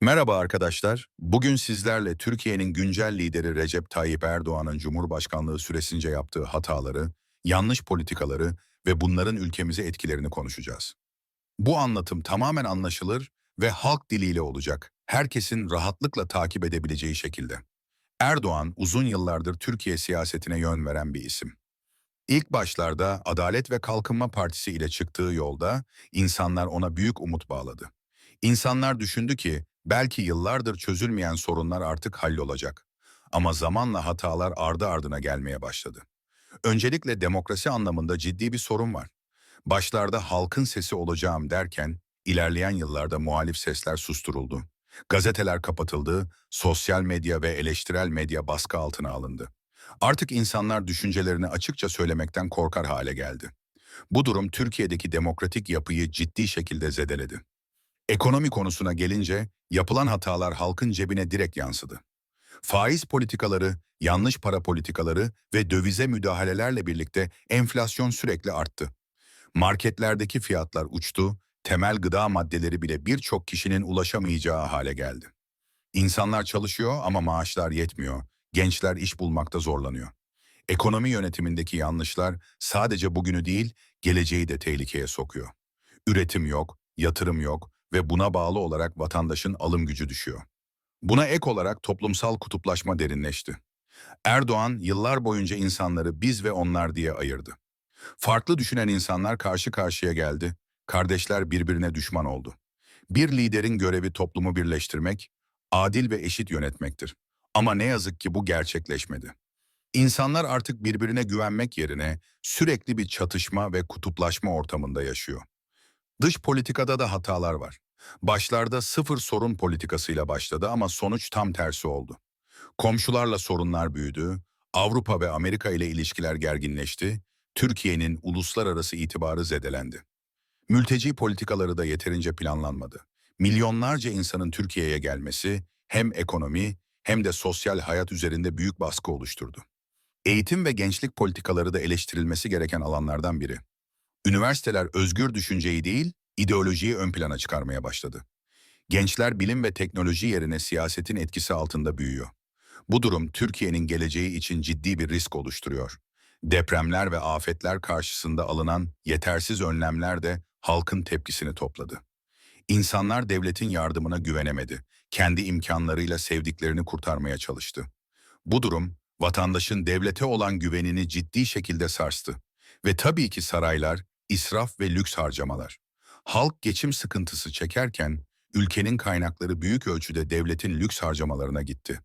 Merhaba arkadaşlar. Bugün sizlerle Türkiye'nin güncel lideri Recep Tayyip Erdoğan'ın Cumhurbaşkanlığı süresince yaptığı hataları, yanlış politikaları ve bunların ülkemize etkilerini konuşacağız. Bu anlatım tamamen anlaşılır ve halk diliyle olacak. Herkesin rahatlıkla takip edebileceği şekilde. Erdoğan uzun yıllardır Türkiye siyasetine yön veren bir isim. İlk başlarda Adalet ve Kalkınma Partisi ile çıktığı yolda insanlar ona büyük umut bağladı. İnsanlar düşündü ki belki yıllardır çözülmeyen sorunlar artık hallolacak. Ama zamanla hatalar ardı ardına gelmeye başladı. Öncelikle demokrasi anlamında ciddi bir sorun var. Başlarda halkın sesi olacağım derken ilerleyen yıllarda muhalif sesler susturuldu. Gazeteler kapatıldı, sosyal medya ve eleştirel medya baskı altına alındı. Artık insanlar düşüncelerini açıkça söylemekten korkar hale geldi. Bu durum Türkiye'deki demokratik yapıyı ciddi şekilde zedeledi. Ekonomi konusuna gelince yapılan hatalar halkın cebine direkt yansıdı. Faiz politikaları, yanlış para politikaları ve dövize müdahalelerle birlikte enflasyon sürekli arttı. Marketlerdeki fiyatlar uçtu, temel gıda maddeleri bile birçok kişinin ulaşamayacağı hale geldi. İnsanlar çalışıyor ama maaşlar yetmiyor, gençler iş bulmakta zorlanıyor. Ekonomi yönetimindeki yanlışlar sadece bugünü değil, geleceği de tehlikeye sokuyor. Üretim yok, yatırım yok ve buna bağlı olarak vatandaşın alım gücü düşüyor. Buna ek olarak toplumsal kutuplaşma derinleşti. Erdoğan yıllar boyunca insanları biz ve onlar diye ayırdı. Farklı düşünen insanlar karşı karşıya geldi, kardeşler birbirine düşman oldu. Bir liderin görevi toplumu birleştirmek, adil ve eşit yönetmektir. Ama ne yazık ki bu gerçekleşmedi. İnsanlar artık birbirine güvenmek yerine sürekli bir çatışma ve kutuplaşma ortamında yaşıyor. Dış politikada da hatalar var. Başlarda sıfır sorun politikasıyla başladı ama sonuç tam tersi oldu. Komşularla sorunlar büyüdü, Avrupa ve Amerika ile ilişkiler gerginleşti, Türkiye'nin uluslararası itibarı zedelendi. Mülteci politikaları da yeterince planlanmadı. Milyonlarca insanın Türkiye'ye gelmesi hem ekonomi hem de sosyal hayat üzerinde büyük baskı oluşturdu. Eğitim ve gençlik politikaları da eleştirilmesi gereken alanlardan biri. Üniversiteler özgür düşünceyi değil, ideolojiyi ön plana çıkarmaya başladı. Gençler bilim ve teknoloji yerine siyasetin etkisi altında büyüyor. Bu durum Türkiye'nin geleceği için ciddi bir risk oluşturuyor. Depremler ve afetler karşısında alınan yetersiz önlemler de halkın tepkisini topladı. İnsanlar devletin yardımına güvenemedi. Kendi imkanlarıyla sevdiklerini kurtarmaya çalıştı. Bu durum vatandaşın devlete olan güvenini ciddi şekilde sarstı. Ve tabii ki saraylar, israf ve lüks harcamalar. Halk geçim sıkıntısı çekerken ülkenin kaynakları büyük ölçüde devletin lüks harcamalarına gitti.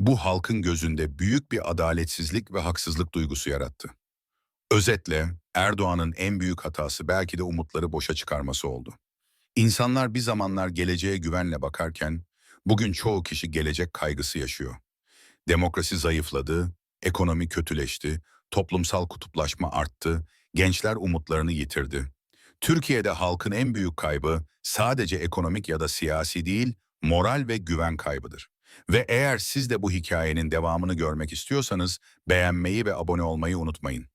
Bu halkın gözünde büyük bir adaletsizlik ve haksızlık duygusu yarattı. Özetle Erdoğan'ın en büyük hatası belki de umutları boşa çıkarması oldu. İnsanlar bir zamanlar geleceğe güvenle bakarken bugün çoğu kişi gelecek kaygısı yaşıyor. Demokrasi zayıfladı, ekonomi kötüleşti, toplumsal kutuplaşma arttı, gençler umutlarını yitirdi. Türkiye'de halkın en büyük kaybı sadece ekonomik ya da siyasi değil, moral ve güven kaybıdır. Ve eğer siz de bu hikayenin devamını görmek istiyorsanız beğenmeyi ve abone olmayı unutmayın.